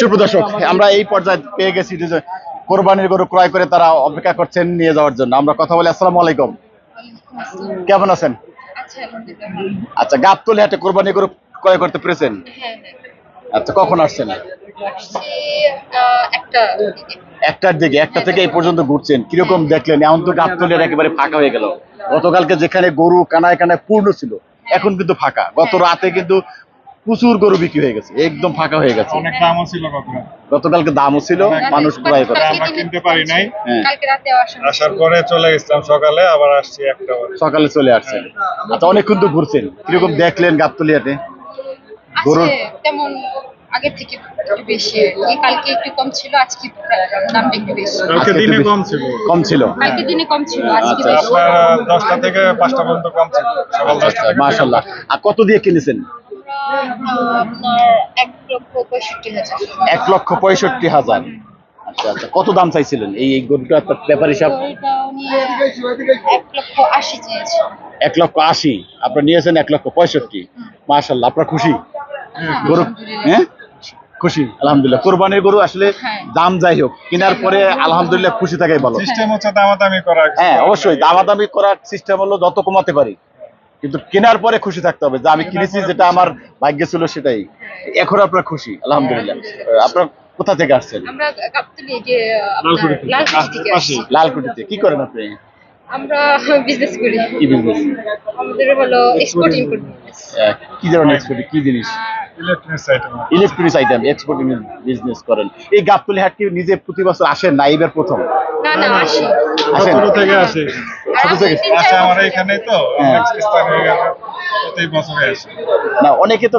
সুপ্রদর্শক আমরা এই পর্যায়ে পেয়ে গেছি যে কোরবানির গরু ক্রয় করে তারা অপেক্ষা করছেন নিয়ে যাওয়ার জন্য। আমরা কথা বলি আলাইকুম। কেমন আছেন? আচ্ছা গাবতলি হাটে কোরবানি গরু ক্রয় করতে পেরেছেন? আচ্ছা কখন আসছেন। একটার দিকে, একটা থেকে এই পর্যন্ত ঘুরছেন। কীরকম দেখলেন? এখন তো গাবতলির একেবারে ফাঁকা হয়ে গেল। গতকালকে যেখানে গরু কানায় কানায় পূর্ণ ছিল, এখন কিন্তু ফাঁকা। গত রাতে কিন্তু প্রচুর গরু বিক্রি হয়ে গেছে একদম ফাঁকা হয়ে গেছে। অনেক দামও ছিল গতকালকে দামও ছিল মানুষ ক্রয় করে। আমরা কিনতে পারি নাই। হ্যাঁ। কালকে রাতে আসা আসার পরে চলে গেছিলাম সকালে আবার আসছি একটা সকালে চলে আসছেন আচ্ছা অনেকক্ষণ তো ঘুরছেন। কীরকম দেখলেন গাবতলিয়াতে? গরুর- তেমন আগের থেকে একটু বেশি এই কালকে একটু কম ছিল আজকে দামটা একটু বেশি। কালকে দিনে কম ছিল। কম ছিল? কালকে দিনে কম ছিল আজকে আচ্ছা, বেশি। থেকে পাঁচটা পর্যন্ত কম ছিল সকাল দশটা থেকে। আর কত দিয়ে কিনেছেন? এক লক্ষ পঁয়ষট্টি হাজার। আচ্ছা আচ্ছা। কত দাম চাইছিলেন? এই গরুটা আপনার ব্যাপার হিসাব তো এটা উনি এক লক্ষ আশি। আপনার নিয়েছেন এক লক্ষ পঁয়ষট্টি। মাশাল্লাহ আপনার খুশি? গরু হ্যাঁ? খুশি। আলহামদুলিল্লাহ। কোরবানির গরু আসলে হ্যাঁ। দাম যাই হোক কেনার পরে আলহামদুলিল্লাহ খুশি থাকাই ভালো। সিস্টেম হচ্ছে দামাদামি করা হ্যাঁ অবশ্যই দামাদামি করার সিস্টেম হলো যত কমাতে পারি। কিন্তু কেনার পরে খুশি থাকতে হবে যে আমি কিনেছি যেটা আমার ভাগ্য ছিল সেটাই। এখন আপনার খুশি আলহামদুলিল্লাহ। আপনার কোথা থেকে আসছেন? লালকুটিতে কি করেন আপনি? আমরা বিজনেস করি। কি বিজনেস আমাদের হলো এক্সপোর্ট ইমপোর্ট কি ধরনের এক্সপোর্ট কি জিনিস? ইলেকট্রনিক্স আইটেম এক্সপোর্ট বিজনেস করেন। এই গাবতলি হাট কি নিজে প্রতি বছর আসেন না এবার প্রথম? না না আসি। আসেন ছোট থেকে আসে। আর ছোট থেকে? আসে। আমার বছর এখানে তো হ্যাঁ। স্থান হয়ে গেল। প্রতি বছরে আসে। না অনেকে তো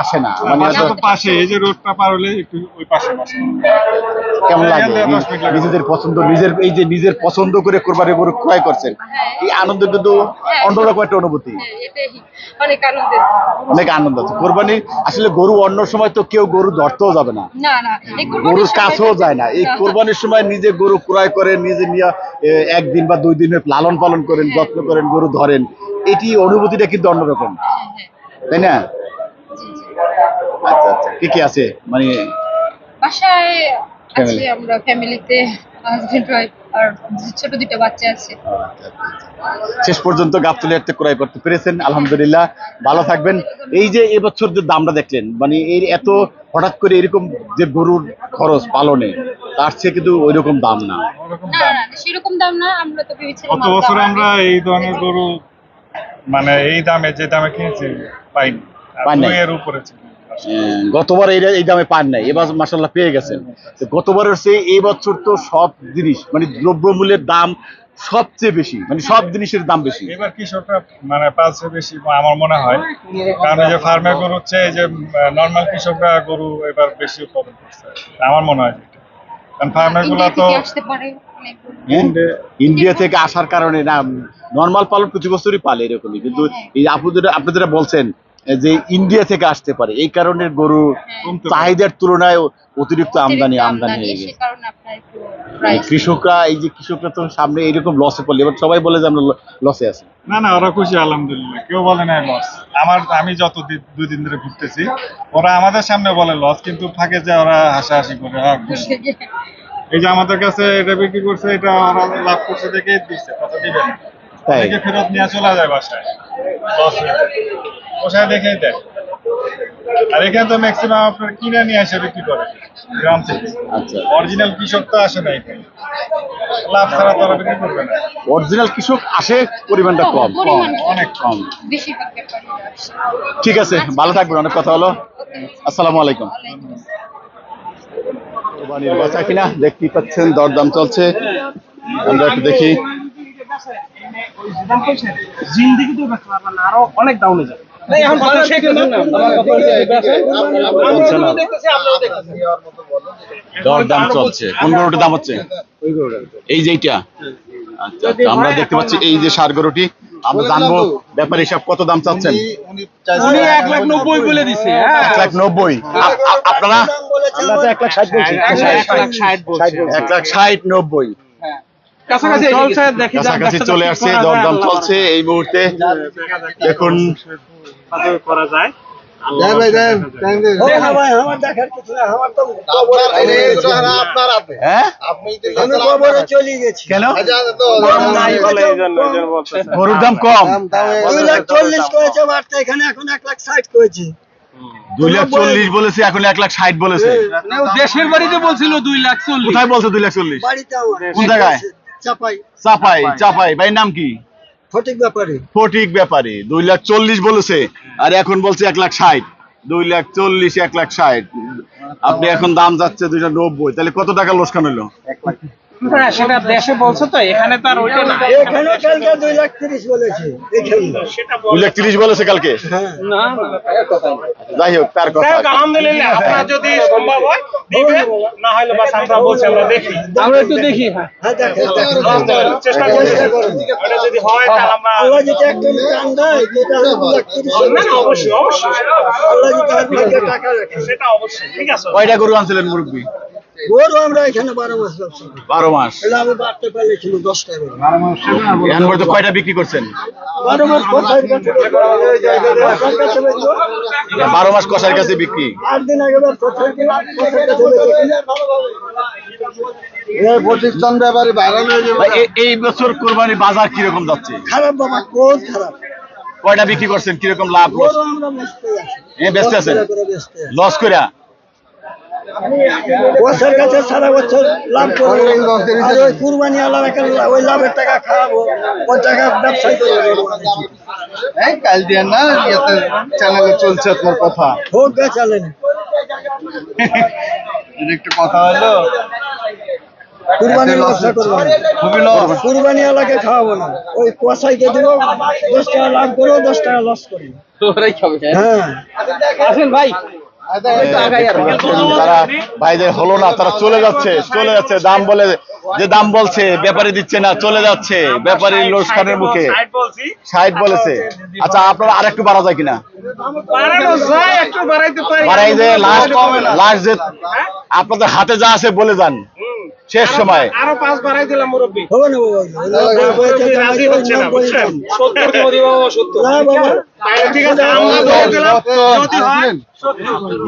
আসে না। মানে তো পাশে এই যে রোডটা পার হলে একটু ওই পাশে বাসা। কেমন লাগে? মিনিট লাগে। নিজেদের পছন্দ নিজের এই যে নিজের পছন্দ করে কোরবানি গরু ক্রয় করছেন এই আনন্দ কিন্তু অন্যরকম একটা অনুভূতি। হ্যাঁ, অনেক আনন্দ আছে। কোরবানি আসলে গরু অন্য সময় তো কেউ গরু ধরতেও যাবে না। না না এই গরুর কাছেও যায় না। এই কোরবানির সময় নিজে গরু ক্রয় করে নিজে নিয়ে একদিন বা দুই দিন লালন পালন করেন যত্ন করেন গরু ধরেন। এটি অনুভূতিটা কিন্তু অন্যরকম। হ্যাঁ, হ্যাঁ, তাই না। আচ্ছা আচ্ছা। কি কি আছে? মানে বাসায় আছে আমরা ফ্যামিলিতে হাজবেন্ড ওয়াইফ আর ছোট দুটো বাচ্চা আছে। আচ্ছা, আচ্ছা। শেষ পর্যন্ত গাবতলি হাটতে ক্রয় করতে পেরেছেন আলহামদুলিল্লাহ। ভালো থাকবেন। এই যে এবছর যে দামটা দেখলেন মানে এই এত হঠাৎ করে এরকম যে গরুর খরচ পালনে তার চেয়ে কিন্তু ওই রকম দাম না। ওরকম না দাম না না, সেরকম দাম না আমরা তো ভেবেছিলাম গত বছর আমরা এই ধরনের গরু মানে এই দামে যে দামে কিনেছি পাইনি পান নাই? দুইয়ের উপরে ছিল। গতবার এই এই দামে পান নাই। এবার মাসাল্লাহ পেয়ে গেছেন। গতবারের চেয়ে এই বছর তো সব জিনিস মানে দ্রব্যমূল্যের দাম সবচেয়ে বেশি মানে সব জিনিসের দাম বেশি। এবার কৃষকরা মানে পালছে বেশি আমার মনে হয়। কারণ এই যে ফার্মে গরু হচ্ছে এই যে নর্মাল কৃষকরা গরু এবার বেশি উৎপাদন করছে। আমার মনে হয়। কারণ ফার্মেরগুলা ইন্ডিয়া তো। হ্যাঁ? ইন্ডিয়া থেকে আসার কারণে না নর্মাল পালন প্রতি বছরই পালে এরকমই কিন্তু এই আপনাদের আপনারা বলছেন যে ইন্ডিয়া থেকে আসতে পারে এই কারণে গরু চাহিদার তুলনায় অতিরিক্ত আমদানি আমদানি হয়ে গেছে। কৃষকরা এই যে কৃষকরা তো সামনে এইরকম লসে পড়লে এবার সবাই বলে যে আমরা লসে আছি। না না ওরা খুশি আলহামদুলিল্লাহ। কেউ বলে না লস আমার আমি যত দুই দিন ধরে ঘুরতেছি ওরা আমাদের সামনে বলে লস কিন্তু ফাঁকে যে ওরা হাসাহাসি করে হ্যাঁ এই যে আমাদের কাছে এটা বিক্রি করছে এটা ওরা লাভ করছে দেখে দিচ্ছে কথা দিবে না। ফেরত নিয়ে চলে যায় বাসায়। লস যায়। বসায় দেয় আর এখানে তো ম্যাক্সিমাম আপনার কিনে নিয়ে এসে বিক্রি করে। গ্রাম থেকে। আচ্ছা। অরিজিনাল কৃষক তো আসে না এখানে। লাভ ছাড়া তো ওরা বিক্রি করবে না। অরিজিনাল কৃষক আসে পরিমাণটা কম অনেক কম। আসে। ঠিক আছে ভালো থাকবেন অনেক কথা হলো। আসসালামু আলাইকুম। ওয়ালাইকুম আসসালাম। কোরবানির বেচা কিনা দেখতেই পাচ্ছেন দরদাম চলছে। আমরা একটু দেখি। জিন্দিগি তো আরও অনেক ডাউনে যাবে। দেখতেছি দরদাম চলছে। কোন গরুটার দাম হচ্ছে? এই যে এইটা। আচ্ছা আচ্ছা, আমরা দেখতে পাচ্ছি এই যে সার গরুটি। আমরা জানব ব্যাপার হিসাব কত দাম চাচ্ছেন? উনি এক লাখ নব্বই বলে দিছে হ্যাঁ। এক লাখ নব্বই। আপ- আপ- আপনারা এক লাখ ষাট বলছি। এক লাখ নব্বই। কাছাকাছি দাম কাছাকাছি চলে আসছে দরদাম চলছে এই মুহূর্তে। দেখুন ভালো করা যায়। দেখা ভাই আমার দেখার কিছু না আমার তো আমি কবরে চলে গেছি। কেন? নাই বলে এই জন্য গরুর দাম কম। দুই লাখ চল্লিশ করেছে বাড়তে এখানে এখন এক লাখ ষাট করেছে। দুই লাখ চল্লিশ বলেছে এখন এক লাখ ষাট বলেছে। দেশের বাড়িতে বলছিল দুই লাখ চল্লিশ। কোথায় বলছে দুই লাখ চল্লিশ? কোন জায়গায়? চাপাই। চাপাই চাপাই। ভাই নাম কি? সঠিক ব্যাপারে? ফটিক ব্যাপারে। দুই লাখ চল্লিশ বলেছে আর এখন বলছে এক লাখ ষাট। দুই লাখ চল্লিশ এক লাখ ষাট। আপনি এখন দাম যাচ্ছে দুইটা নব্বই। তাহলে কত টাকা লোকসান হলো? না সেটা দেশে বলছো তো এখানে তো আর ওইটা না। এখানে কালকে দুই লাখ তিরিশ বলেছে এখানে দুই লাখ তিরিশ বলেছে কালকে? হ্যাঁ। না যাই হোক তার কথা আলহামদুলিল্লাহ আপনার যদি সম্ভব হয় দিবেন। না হলে বাস আমরা বলছি আমরা দেখি। আমরা একটু দেখি হ্যাঁ। হ্যাঁ দেখেন চেষ্টা করি ওটা যদি হয় তাহলে আমরা আল্লাহ যদি একদম চান দেয় যেটা না না অবশ্যই অবশ্যই। আল্লাহ যদি টাকা রাখে। সেটা অবশ্যই ঠিক আছে। কয়টা গরু আনছিলেন মুরব্বী? গরু আমরা এখানে বারো মাস ব্যবসা করি বারো মাস? তাহলে আমি বাড়তে পারলে ছিল দশটা গরু এখন পর্যন্ত কয়টা বিক্রি করছেন? বারো মাস কোথায় কাছে কোথায় কাছে বেচবো? বারো মাস কষার কাছে বিক্রি। আট দিন আগে বার কোথায় গেলাম, কোথায় কাছে বেচে প্রতিষ্ঠান ব্যাপারে বাইরান হয়ে যাবে। ভাই, এ- এই বছর কোরবানি বাজার কীরকম যাচ্ছে? খারাপ বাবা কোন খারাপ। কয়টা বিক্রি করছেন? কীরকম লাভ? লস গরু আমরা বেচতে আছি। এ বেচতে আছেন? করে বেচতে আছি। লস করে বছর কাছে সারা বছর লাভ করব। আর ওই কুরবানি আল্লাহ ওই লাভের টাকা খাওয়াবো ওই টাকা ব্যবসায় করব। কাল দিয়ে না ইয়েতে চ্যানেলে চলছে আপনার কথা। হোক গা চালেন এটা একটু কথা হলো। কুরবানির ব্যবসা করব না। লস কুরবানি আলাকে খাওয়াবো না। ওই দিব দশ টাকা লাভ করব দশ টাকা লস করব। হ্যাঁ। আসেন ভাই। তারা ভাইদের হলো না তারা চলে যাচ্ছে চলে যাচ্ছে। দাম বলে যে দাম বলছে ব্যাপারে দিচ্ছে না চলে যাচ্ছে। ব্যাপারী লোসখানের মুখে। সাইড ষাট বলেছে। আচ্ছা আপনারা আর একটু বাড়া যায় কিনা? বাড়ানো যায় একটু বাড়াইতে পারি। বাড়াই যে লাস্ট লাস্ট যে আপনাদের হাতে যা আছে বলে যান। শেষ সময়। আরও পাঁচ বাড়াই দিলাম মুরব্বী। রাজি হচ্ছে না বুঝছেন? সত্তর দিব দিব সত্তর। না বাবা। তাহলে ঠিক আছে আমরা বলে দিলাম। যদি হয়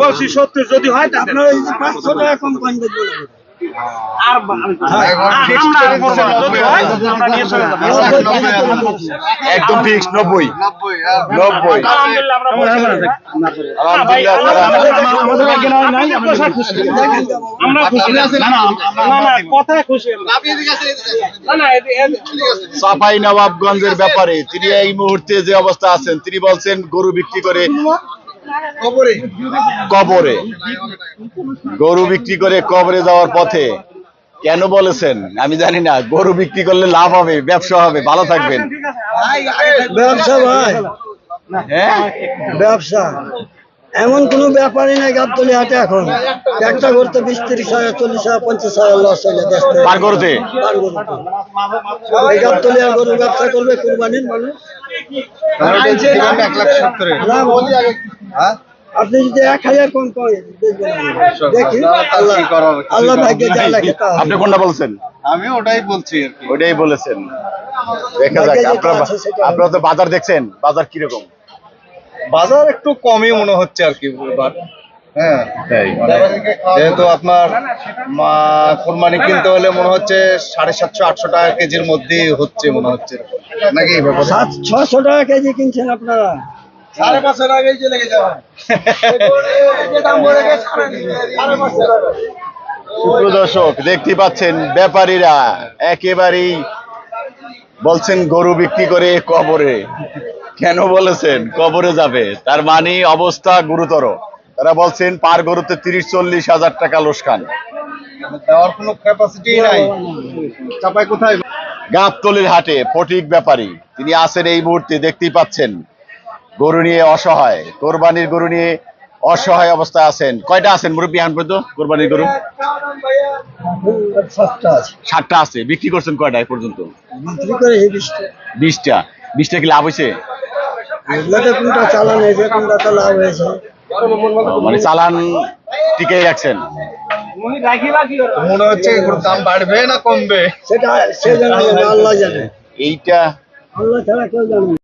বলছি সত্তর যদি হয় আপনারা পাঁচশো টাকা কম কম আর হয় একদম ফিক্স নব্বই। নব্বই। নব্বই আলহামদুলিল্লাহ। আমরা বলছি আলহামদুলিল্লাহ তারা আমাদের ভাগ্যে নয় নাই আমরা খুশি। আমরা খুশি না না না কথায় খুশি না না এদি- এদি- নবাবগঞ্জের ব্যাপারে তিনি এই মুহূর্তে যে অবস্থা আছেন তিনি বলছেন গরু বিক্রি করে কবরে। গরু বিক্রি করে কবরে যাওয়ার পথে কেন বলেছেন? আমি জানি না। গরু বিক্রি করলে লাভ হবে ব্যবসা হবে ভালো থাকবেন। ব্যবসা ভাই। হ্যাঁ? ব্যবসা। এমন কোনো ব্যাপারই নাই গাবতলি হাটে এখন। একটা করতে বিশ তিরিশ হাজার চল্লিশ হাজার পঞ্চাশ হাজার লস হইলে দেশ পার। এই গাবতলি আর গরু ব্যবসা করবে কুরবানির মানুষ। এক লাখ সত্তরে হ্যাঁ আপনি যদি এক হাজার কম করেন দেখি। আল্লাহ? আল্লাহ ভাগ্যে যা লাগে আপনি কোনটা বলছেন? আমি ওটাই বলছি ওইটাই বলেছেন। দেখা যাক আপনারা। আপনারা তো বাজার দেখছেন বাজার কীরকম? বাজার একটু কমই মনে হচ্ছে আর কি এবার হ্যাঁ। যেহেতু আপনার মা- কোরবানি কিনতে হলে মনে হচ্ছে সাড়ে সাতশো আটশো টাকা কেজির মধ্যেই হচ্ছে মনে হচ্ছে নাকি? সাত ছশো টাকা কেজি কিনছেন আপনারা। সাড়ে পাঁচশো টাকাই চলে গেছে দর্শক দেখতে পাচ্ছেন ব্যাপারীরা একেবারেই বলছেন গরু বিক্রি করে কবরে। কেন বলেছেন? কবরে যাবে। তার মানে অবস্থা গুরুতর। তারা বলছেন পার গরুতে তিরিশ চল্লিশ হাজার টাকা লোসকান দেওয়ার কোনো ক্যাপাসিটি নাই। চাপাই কোথায়? গাবতলির হাটে ফটিক ব্যাপারী। তিনি আছেন এই মুহূর্তে দেখতেই পাচ্ছেন। গরু নিয়ে অসহায়। কোরবানির গরু নিয়ে অসহায় অবস্থায় আছেন। কয়টা আছেন মুরব্বী হান পর্যন্ত কোরবানির গরু? সাতটা আছে। ষাটটা আছে। বিক্রি করছেন কয়টা পর্যন্ত? বিক্রি করে বিশটা। বিশটা কি লাভ হয়েছে? এগুলোতে কোনটা চালান হয়েছে কোনটা তো লাভ হয়েছে মানে চালান টিকে রাখছেন মনে হচ্ছে এগুলোর দাম বাড়বে না কমবে? সেটা সে জানে আল্লাহ জানে। এইটা আল্লাহ ছাড়া কেউ জানে না।